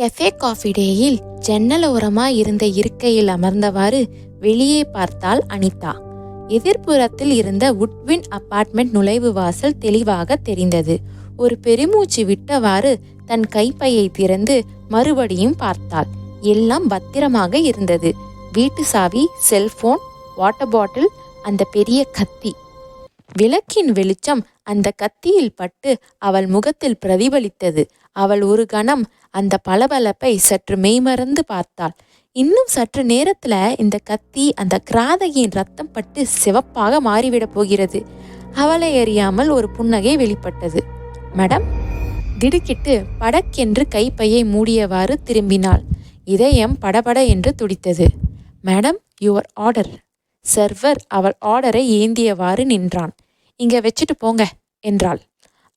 Cafe coffee டேயில் ஜன்னல் ஓரமாய் இருந்த இருக்கையில் அமர்ந்தவாறு வெளியே பார்த்தாள் அனிதா. எதிர்ப்புறத்தில் இருந்த உட்வின் அபார்ட்மெண்ட் நுழைவு வாசல் தெளிவாக தெரிந்தது. ஒரு பெருமூச்சு விட்டவாறு தன் கைப்பையை திறந்து மறுபடியும் பார்த்தாள். எல்லாம் பத்திரமாக இருந்தது. வீட்டு சாவி செல்போன் வாட்டர் பாட்டில் அந்த பெரிய கத்தி. விளக்கின் வெளிச்சம் அந்த கத்தியில் பட்டு அவள் முகத்தில் பிரதிபலித்தது. அவள் ஒரு கணம் அந்த பளபளப்பை சற்று மெய்மறந்து பார்த்தாள். இன்னும் சற்று நேரத்தில் இந்த கத்தி அந்த கிராதகியின் ரத்தம் பட்டு சிவப்பாக மாறிவிடப் போகிறது. அவளை அறியாமல் ஒரு புன்னகை வெளிப்பட்டது. மேடம் திடுக்கிட்டு படக்கென்று கைப்பையை மூடியவாறு திரும்பினாள். இதயம் படபட என்று துடித்தது. Madam your order. சர்வர் அவள் ஆர்டரை ஏந்தியவாறு நின்றான். இங்கே வச்சுட்டு போங்க என்றாள்.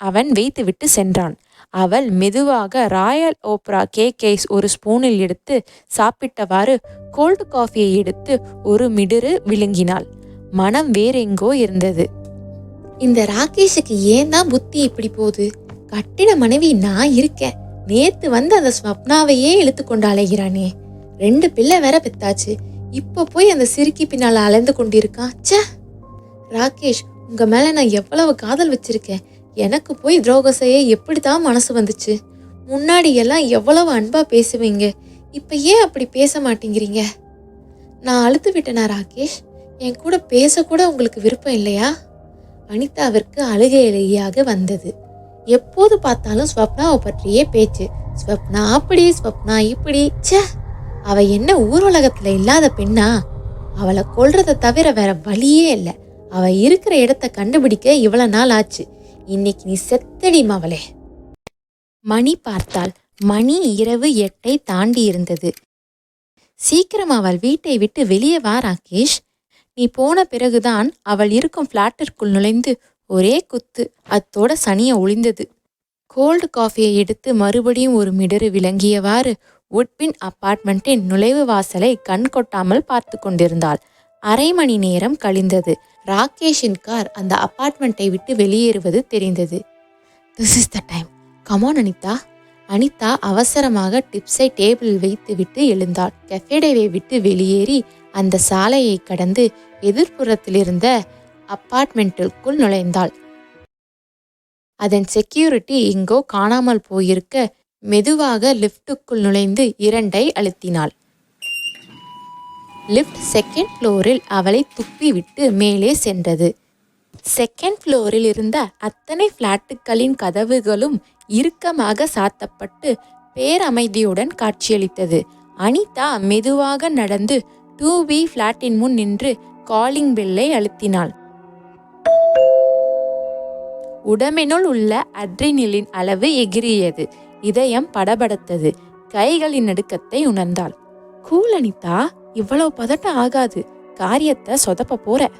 அவன் வைத்துவிட்டு சென்றான். அவள் மெதுவாக ராயல் ஓப்ரா கேக்கேஸ் ஒரு ஸ்பூனில் எடுத்து சாப்பிட்டவாறு கோல்டு காஃபியை எடுத்து ஒரு மிடுரு விழுங்கினாள். மனம் வேறெங்கோ இருந்தது. இந்த ராகேஷுக்கு ஏன் தான் புத்தி இப்படி போகுது? கட்டின மனைவி நான் இருக்கேன். நேத்து வந்து அந்த ஸ்வப்னாவையே இழுத்து கொண்டு அலைகிறானே ரெண்டு பிள்ளை வேற பெத்தாச்சு. இப்போ போய் அந்த சிறுக்கி பின்னால் அலைந்து கொண்டிருக்கான். ச்சே! ராகேஷ் உங்கள் மேலே நான் எவ்வளவு காதல் வச்சிருக்கேன்? எனக்கு போய் துரோகம் செய்ய எப்படிதான் மனசு வந்துச்சு? முன்னாடி எல்லாம் எவ்வளவு அன்பாக பேசுவீங்க? இப்போ ஏன் அப்படி பேச மாட்டேங்கிறீங்க? நான் அழுத்து விட்டேனா ராகேஷ்? என் கூட பேசக்கூட உங்களுக்கு விருப்பம் இல்லையா? அனிதாவிற்கு அழுகை அழுகையாக வந்தது. எப்போது பார்த்தாலும் ஸ்வப்னாவை பற்றியே பேச்சு. ஸ்வப்னா அப்படி ஸ்வப்னா இப்படி. ச்சே! அவ என்ன ஊருலகத்துல இல்லாத பெண்ணா? அவளை கொல்றதை தவிர வேற வழியே இல்லை. அவ இருக்கிற இடத்த கண்டுபிடிக்க இவ்வளவு நாள் ஆச்சு. இன்னைக்கு நீ செத்தடி மவளே மணி பார்த்தாள் மணி இரவு எட்டை தாண்டி இருந்தது. சீக்கிரம் அவள் வீட்டை விட்டு வெளியே வா ராகேஷ். நீ போன பிறகுதான் அவள் இருக்கும் ஃப்ளாட்டிற்குள் நுழைந்து ஒரே குத்து அத்தோட சனிய ஒளிந்தது. கோல்டு காஃபியை எடுத்து மறுபடியும் ஒரு மிடறு விளங்கியவாறு உட்பின் அப்பார்ட்மெண்ட்டின் நுழைவு வாசலை கண் கொட்டாமல் பார்த்து கொண்டிருந்தாள். அரை மணி நேரம் கழிந்தது. ராகேஷின் கார் அந்த அப்பார்ட்மெண்ட்டை விட்டு வெளியேறுவது தெரிந்தது. This is the time come on Anitha Anitha அவசரமாக டிப்ஸை டேபிளில் வைத்துவிட்டு எழுந்தாள். கெஃபேடேவை விட்டு வெளியேறி அந்த சாலையை கடந்து எதிர்ப்புறத்தில் இருந்த அப்பார்ட்மெண்ட்டிற்குள் நுழைந்தாள். அதன் செக்யூரிட்டி எங்கோ காணாமல் போயிருக்க மெதுவாக லிஃப்ட்டுக்குள் நுழைந்து இரண்டை அழுத்தினாள். லிஃப்ட் செகண்ட் ஃப்ளோரில் அவளை துப்பிவிட்டு மேலே சென்றது. செகண்ட் ஃப்ளோரில் இருந்த அத்தனை ஃப்ளாட்டுகளின் கதவுகளும் இறுக்கமாக சாத்தப்பட்டு பேரமைதியுடன் காட்சியளித்தது. அனிதா மெதுவாக நடந்து டூ பி ஃப்ளாட்டின் முன் நின்று காலிங் பெல்லை அழுத்தினாள். உடம்பினுள் உள்ள அட்ரினிலின் அளவு எகிரியது இதயம் படபடத்தது. கைகளின் நடுக்கத்தை உணர்ந்தாள். கூல் அனிதா. இவ்வளவு பதட்டம் ஆகாது. காரியத்தை சொதப்ப போற.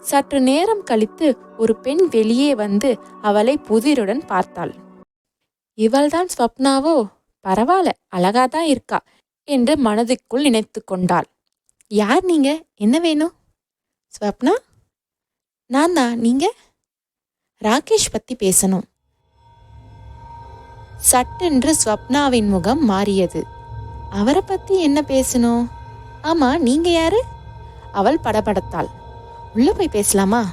சற்று நேரம் கழித்து ஒரு பெண் வெளியே வந்து அவளை புதிருடன் பார்த்தாள். இவள்தான் ஸ்வப்னாவோ? பரவாயில்ல அழகாதான் இருக்கா என்று மனதுக்குள் நினைத்து கொண்டாள். யார் நீங்க? என்ன வேணும்? ஸ்வப்னா? நான் தான் நீங்க? ராகேஷ் பத்தி பேசணும். சட்டென்று ஸ்வப்னாவின் முகம் மாறியது. அவரை பத்தி என்ன பேசணும்? ஆமா நீங்க யாரு? அவள் படபடத்தாள். உள்ள போய் பேசலாமா?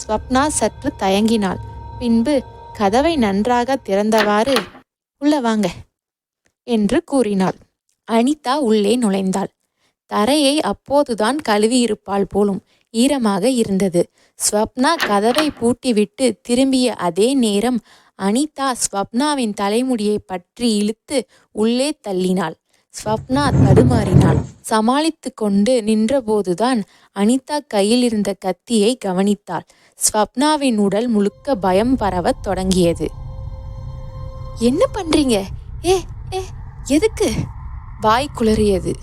ஸ்வப்னா சற்று தயங்கினாள். பின்பு கதவை நன்றாக திறந்தவாறு உள்ள வாங்க என்று கூறினாள். அனிதா உள்ளே நுழைந்தாள். தரையை அப்போதுதான் கழுவியிருப்பாள் போலும் ஈரமாக இருந்தது. ஸ்வப்னா கதவை பூட்டிவிட்டு திரும்பிய அதே நேரம் அனிதா ஸ்வப்னாவின் தலைமுடியை பற்றி இழுத்து உள்ளே தள்ளினாள். ஸ்வப்னா தடுமாறினாள். சமாளித்து கொண்டு நின்றபோதுதான் அனிதா கையில் இருந்த கத்தியை கவனித்தாள். ஸ்வப்னாவின் உடல் முழுக்க பயம் பரவத் தொடங்கியது. என்ன பண்றீங்க? ஏ ஏ எதுக்கு? வாய் குளறியது.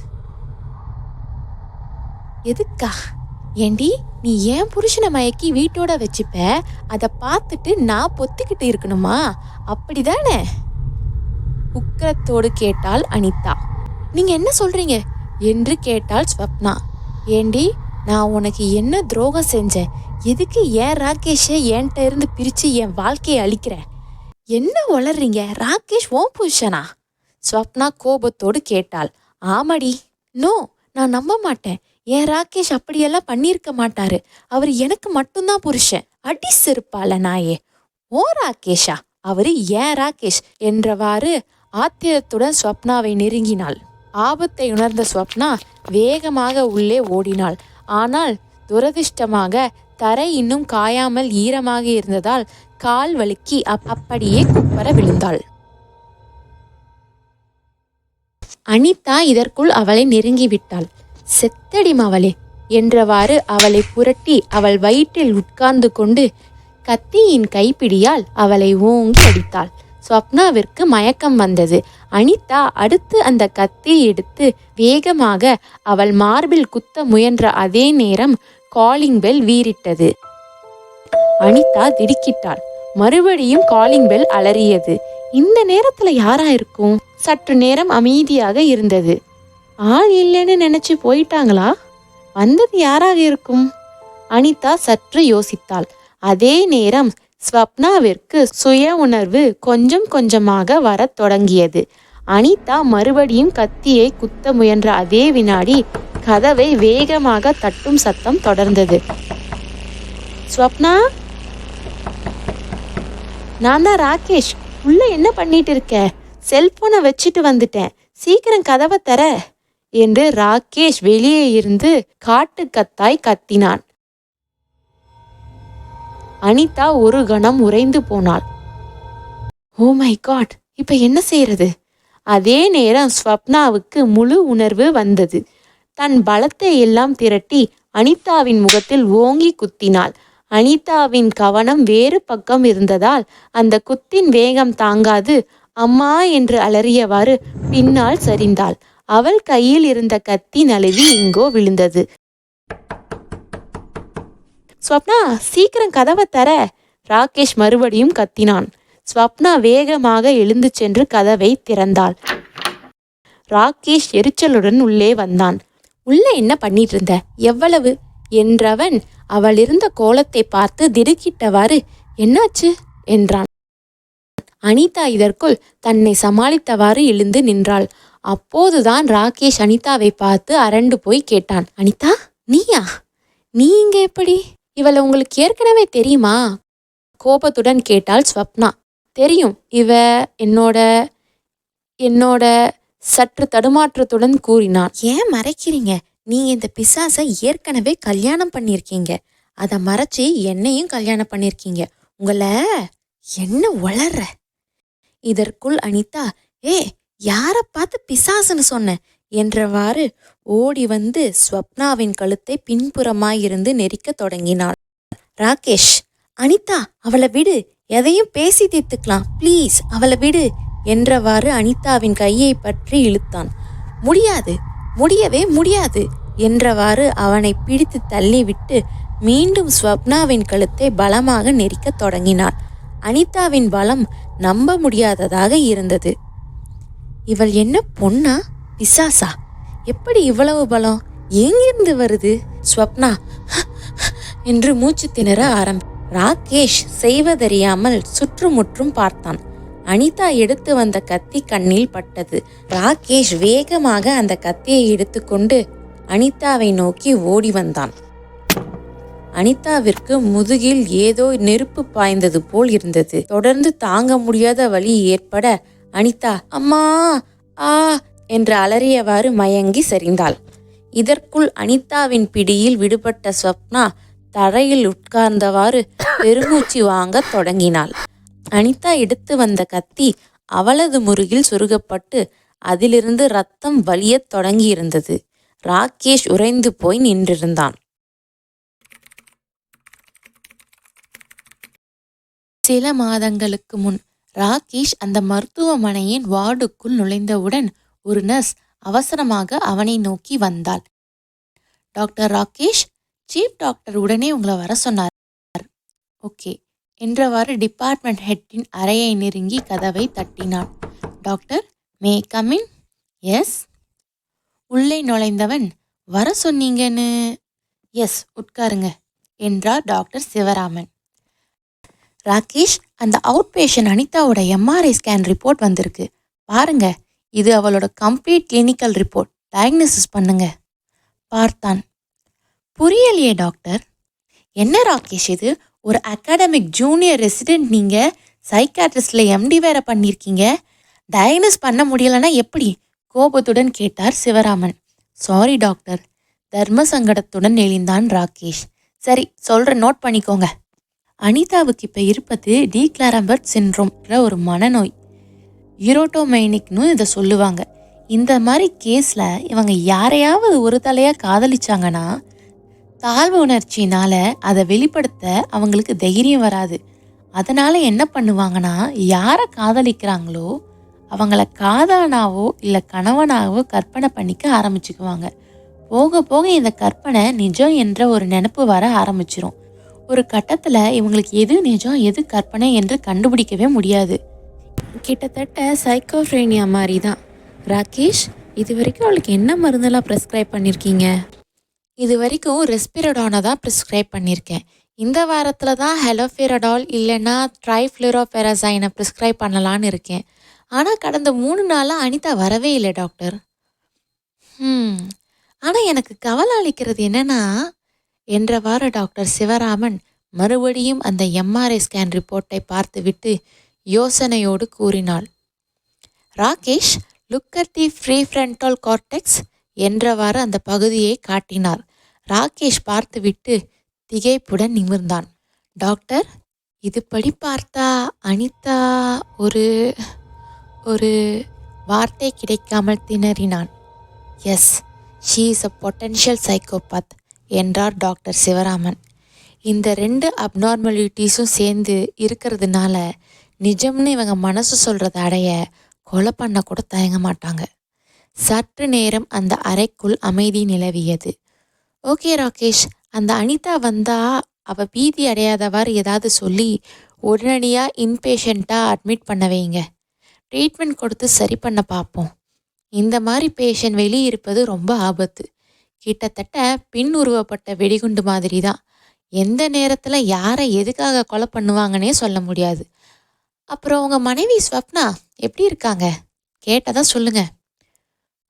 எதுக்கா? ஏண்டி நீ ஏன் புருஷனை மயக்கி வீட்டோட வச்சுப்ப? அதை பார்த்துட்டு நான் பொத்திக்கிட்டு இருக்கணுமா? அப்படிதானே? உக்கரத்தோடு கேட்டாள் அனிதா. நீங்க என்ன சொல்றீங்க? என்று கேட்டாள் ஸ்வப்னா. ஏண்டி நான் உனக்கு என்ன துரோகம் செஞ்சேன்? எதுக்கு ஏன் ராகேஷை என்கிட்ட இருந்து பிரித்து என் வாழ்க்கையை அழிக்கிற? என்ன வளர்றீங்க ராகேஷ் ஓ புருஷனா? ஸ்வப்னா கோபத்தோடு கேட்டாள். ஆமாடி. நோ நான் நம்ப மாட்டேன். ஏன் ராகேஷ் அப்படியெல்லாம் பண்ணியிருக்க மாட்டாரு. அவர் எனக்கு மட்டும்தான் புருஷன். அடி செருப்பால நாயே. ஓ ராகேஷா? அவரு ஏன் ராகேஷ்? என்றவாறு ஆத்திரத்துடன் ஸ்வப்னாவை நெருங்கினாள். ஆபத்தை உணர்ந்த ஸ்வப்னா வேகமாக உள்ளே ஓடினாள். ஆனால் துரதிர்ஷ்டமாக தரை இன்னும் காயாமல் ஈரமாக இருந்ததால் கால் வலுக்கி அப்படியே குப்பர விழுந்தாள். அனிதா இதற்குள் அவளை நெருங்கிவிட்டாள். செத்தடி மவளே என்றவாறு அவளை புரட்டி அவள் வயிற்றில் உட்கார்ந்து கொண்டு கத்தியின் கைப்பிடியால் அவளை ஓங்கி அடித்தாள். ஸ்வப்னாவிற்கு மயக்கம் வந்தது. அனிதா அடுத்து அந்த கத்தி எடுத்து வேகமாக அவள் மார்பில் குத்த முயன்ற அதே நேரம் காலிங் பெல் வீறிட்டது. அனிதா திடுக்கிட்டாள். மறுபடியும் காலிங் பெல் அலறியது. இந்த நேரத்துல யாரா இருக்கும்? சற்று நேரம் அமைதியாக இருந்தது. ஆள் இல்லைன்னு நினைச்சு போயிட்டாங்களா? வந்தது யாராக இருக்கும்? அனிதா சற்று யோசித்தாள். அதே நேரம் ஸ்வப்னாவிற்கு சுய உணர்வு கொஞ்சம் கொஞ்சமாக வரத் தொடங்கியது. அனிதா மறுபடியும் கத்தியை குத்த முயன்ற அதே வினாடி கதவை வேகமாக தட்டும் சத்தம் தொடர்ந்தது. ஸ்வப்னா? நான் தான் ராகேஷ் உள்ள என்ன பண்ணிட்டு இருக்க? செல்போனை வச்சுட்டு வந்துட்டேன். சீக்கிரம் கதவை தர என்று ராகேஷ் வெளியே இருந்து காட்டுக்கத்தாய் கத்தினான். அனிதா ஒரு கணம் உறைந்து போனாள். ஓ மை காட் இப்ப என்ன செய்யறது அதே நேரம் ஸ்வப்னாவுக்கு முழு உணர்வு வந்தது. தன் பலத்தை எல்லாம் திரட்டி அனிதாவின் முகத்தில் ஓங்கி குத்தினாள். அனிதாவின் கவனம் வேறு பக்கம் இருந்ததால் அந்த குத்தின் வேகம் தாங்காது அம்மா என்று அலறியவாறு பின்னால் சரிந்தாள். அவள் கையில் இருந்த கத்தி நழுவி இங்கோ விழுந்தது. ஸ்வப்னா சீக்கிரம் கதவை தர. ராகேஷ் மறுபடியும் கத்தினான். ஸ்வப்னா வேகமாக எழுந்து சென்று கதவை திறந்தாள். ராகேஷ் எரிச்சலுடன் உள்ளே வந்தான். உள்ள என்ன பண்ணிட்டு இருந்த எவ்வளவு? என்றவன் அவள் இருந்த கோலத்தை பார்த்து திடுக்கிட்டவாறு என்னாச்சு? என்றான். அனிதா இதற்குள் தன்னை சமாளித்தவாறு எழுந்து நின்றாள். அப்போதுதான் ராகேஷ் அனிதாவை பார்த்து அரண்டு போய் கேட்டான். அனிதா நீயா? நீ இங்க எப்படி? இவளை உங்களுக்கு ஏற்கனவே தெரியுமா? கோபத்துடன் கேட்டாள் ஸ்வப்னா. தெரியும். இவ என்னோட என்னோட சற்று தடுமாற்றத்துடன் கூறினான் ஏன் மறைக்கிறீங்க? நீங்க இந்த பிசாசை ஏற்கனவே கல்யாணம் பண்ணியிருக்கீங்க. அதை மறைச்சி என்னையும் கல்யாணம் பண்ணியிருக்கீங்க. உங்களை என்ன வளர்ற இதற்குள் அனிதா ஏ யாரை பார்த்து பிசாசுன்னு சொன்ன? என்றவாறு ஓடி வந்து ஸ்வப்னாவின் கழுத்தை பின்புறமாயிருந்து நெரிக்க தொடங்கினாள். ராகேஷ் அனிதா அவளை விடு. எதையும் பேசி தீர்த்துக்கலாம். ப்ளீஸ் அவளை விடு என்றவாறு அனிதாவின் கையை பற்றி இழுத்தான். முடியாது முடியவே முடியாது என்றவாறு அவனை பிடித்து தள்ளிவிட்டு மீண்டும் ஸ்வப்னாவின் கழுத்தை பலமாக நெரிக்கத் தொடங்கினாள். அனிதாவின் பலம் நம்ப முடியாததாக இருந்தது. இவள் என்ன பொண்ணா? பிசாசா? எப்படி இவ்வளவு பலம்? எங்கிருந்து வருது? ஸ்வப்னா? என்று மூச்சு திணற ஆரம்பி ராகேஷ் செய்வதறியாமல் சுற்றுமுற்றும் பார்த்தான். அனிதா எடுத்து வந்த கத்தி கண்ணில் பட்டது. ராகேஷ் வேகமாக அந்த கத்தியை எடுத்துக்கொண்டு அனிதாவை நோக்கி ஓடி வந்தான். அனிதாவிற்கு முதுகில் ஏதோ நெருப்பு பாய்ந்தது போல் இருந்தது. தொடர்ந்து தாங்க முடியாத வழி ஏற்பட அனிதா அம்மா ஆ என்று அலறியவாறு மயங்கி சரிந்தாள். இதற்குள் அனிதாவின் பிடியில் விடுபட்ட ஸ்வப்னா தரையில் உட்கார்ந்தவாறு பெருமூச்சு வாங்கத் தொடங்கினாள். அனிதா எடுத்து வந்த கத்தி அவளது முருகில் சுருகப்பட்டு அதிலிருந்து ரத்தம் வலியத் தொடங்கியிருந்தது. ராகேஷ் உறைந்து போய் நின்றிருந்தான். சில மாதங்களுக்கு முன் ராகேஷ் அந்த மருத்துவமனையின் வார்டுக்குள் நுழைந்தவுடன் ஒரு நர்ஸ் அவசரமாக அவனை நோக்கி வந்தாள். டாக்டர் ராகேஷ் சீஃப் டாக்டர் உடனே உங்களை வர சொன்னார். ஓகே. என்றவாறு டிபார்ட்மெண்ட் ஹெட்டின் அறையை நெருங்கி கதவை தட்டினான். Doctor may come in yes உள்ளே நுழைந்தவன் வர சொன்னீங்கன்னு. எஸ் உட்காருங்க என்றார் டாக்டர் சிவராமன். ராகேஷ் அந்த அவுட் பேஷண்ட் அனிதாவோட எம்ஆர்ஐ ஸ்கேன் ரிப்போர்ட் வந்திருக்கு. பாருங்க இது அவளோட கம்ப்ளீட் கிளினிக்கல் ரிப்போர்ட் டயக்னோசிஸ் பண்ணுங்க. பார்த்தான். புரியலையே டாக்டர். என்ன ராகேஷ் இது? ஒரு அகாடமிக் ஜூனியர் ரெசிடென்ட் நீங்கள் சைக்காட்ரிஸ்டில் எம்டி வேற பண்ணியிருக்கீங்க டயக்னஸ் பண்ண முடியலன்னா எப்படி? கோபத்துடன் கேட்டார் சிவராமன். Sorry doctor. தர்ம சங்கடத்துடன் நெளிந்தான் ராகேஷ். சரி சொல்கிறேன் நோட் பண்ணிக்கோங்க. அனிதாவுக்கு இப்போ இருப்பது டீக்ளாரம்பர்ட் சின்ரோம்ன்ற ஒரு மனநோய். யூரோட்டோமைனிக்னு இதை சொல்லுவாங்க. இந்த மாதிரி கேஸில் இவங்க யாரையாவது ஒரு தலையாக காதலிச்சாங்கன்னா தாழ்வு உணர்ச்சினால அதை வெளிப்படுத்த அவங்களுக்கு தைரியம் வராது. அதனால என்ன பண்ணுவாங்கன்னா யாரை காதலிக்கிறாங்களோ அவங்கள காதலனாவோ இல்லை கணவனாவோ கற்பனை பண்ணிக்க ஆரம்பிச்சுக்குவாங்க. போக போக இந்த கற்பனை நிஜம் என்ற ஒரு நினப்பு வர ஆரம்பிச்சிரும். ஒரு கட்டத்தில் இவங்களுக்கு எது நிஜம் எது கற்பனை என்று கண்டுபிடிக்கவே முடியாது. கிட்டத்தட்ட சைக்கோஃப்ரேனியா மாதிரி தான் ராகேஷ் இது வரைக்கும் அவளுக்கு என்ன மருந்தெல்லாம் ப்ரெஸ்கிரைப் பண்ணியிருக்கீங்க இது வரைக்கும் ரெஸ்பிரடானை தான் ப்ரிஸ்கிரைப் பண்ணியிருக்கேன். இந்த வாரத்தில் தான் ஹெலோஃபிரடால் இல்லைன்னா ட்ரைஃப்ளூரோஃபெரசைனை ப்ரிஸ்கிரைப் பண்ணலான்னு இருக்கேன். ஆனால் கடந்த மூணு நாளாக அனிதா வரவே இல்லை டாக்டர் ம் ஆனால் எனக்கு கவலை அளிக்கிறது என்ற வார டாக்டர் சிவராமன் மறுபடியும் அந்த எம்ஆர்ஐ ஸ்கேன் ரிப்போர்ட்டை பார்த்துவிட்டு யோசனையோடு கூறினாள். Rakesh look at the pre frontal cortex என்றவாறு அந்த பகுதியை காட்டினார். ராகேஷ் பார்த்துவிட்டு திகைப்புடன் நிமிர்ந்தான். டாக்டர் இதுபடி பார்த்தா அனிதா ஒரு ஒரு வார்த்தை கிடைக்காமல் திணறினான். Yes she is a potential psychopath என்றார் டாக்டர் சிவராமன். இந்த ரெண்டு அப்நார்மலிட்டிஸும் சேர்ந்து இருக்கிறதுனால நிஜம்னு இவங்க மனசு சொல்கிறத அடைய கொலை பண்ண கூட தயங்க மாட்டாங்க. சற்று நேரம் அந்த அறைக்குள் அமைதி நிலவியது. ஓகே ராகேஷ். அந்த அனிதா வந்தா அவ பீதி அடையாதவாறு ஏதாவது சொல்லி உடனடியாக இன்பேஷண்ட்டாக அட்மிட் பண்ண வைங்க. ட்ரீட்மெண்ட் கொடுத்து சரி பண்ண பார்ப்போம் இந்த மாதிரி பேஷண்ட் வெளியே இருப்பது ரொம்ப ஆபத்து. கிட்டத்தட்ட பின் உருவப்பட்ட வெடிகுண்டு மாதிரி தான் எந்த நேரத்தில் யாரை எதுக்காக கொலை பண்ணுவாங்கன்னே சொல்ல முடியாது. அப்புறம் உங்கள் மனைவி ஸ்வப்னா எப்படி இருக்காங்க? கேட்டதான் சொல்லுங்கள்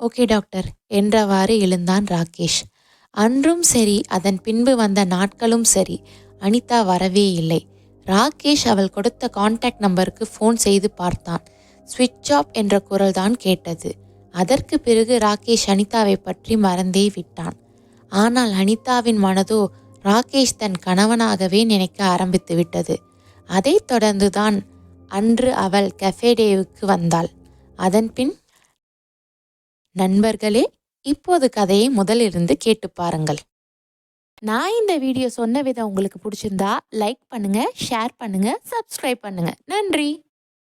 ஓகே டாக்டர். என்றவாறு எழுந்தான் ராகேஷ். அன்றும் சரி அதன் பின்பு வந்த நாட்களும் சரி. அனிதா வரவே இல்லை. ராகேஷ் அவள் கொடுத்த கான்டாக்ட் நம்பருக்கு ஃபோன் செய்து பார்த்தான். ஸ்விட்ச் ஆஃப் என்ற குரல் தான் கேட்டது. அதற்கு பிறகு ராகேஷ் அனிதாவை பற்றி மறந்தே விட்டான். ஆனால் அனிதாவின் மனதோ ராகேஷ் தன் கணவனாகவே நினைக்க ஆரம்பித்து விட்டது. அதைத் தொடர்ந்துதான் அன்று அவள் கஃபேடேவுக்கு வந்தாள். அதன்பின் நண்பர்களே இப்போது கதையை முதலிருந்து கேட்டு பாருங்கள். நான் இந்த வீடியோ சொன்ன விதம் உங்களுக்கு பிடிச்சிருந்தா லைக் பண்ணுங்க ஷேர் பண்ணுங்க சப்ஸ்கிரைப் பண்ணுங்க. நன்றி!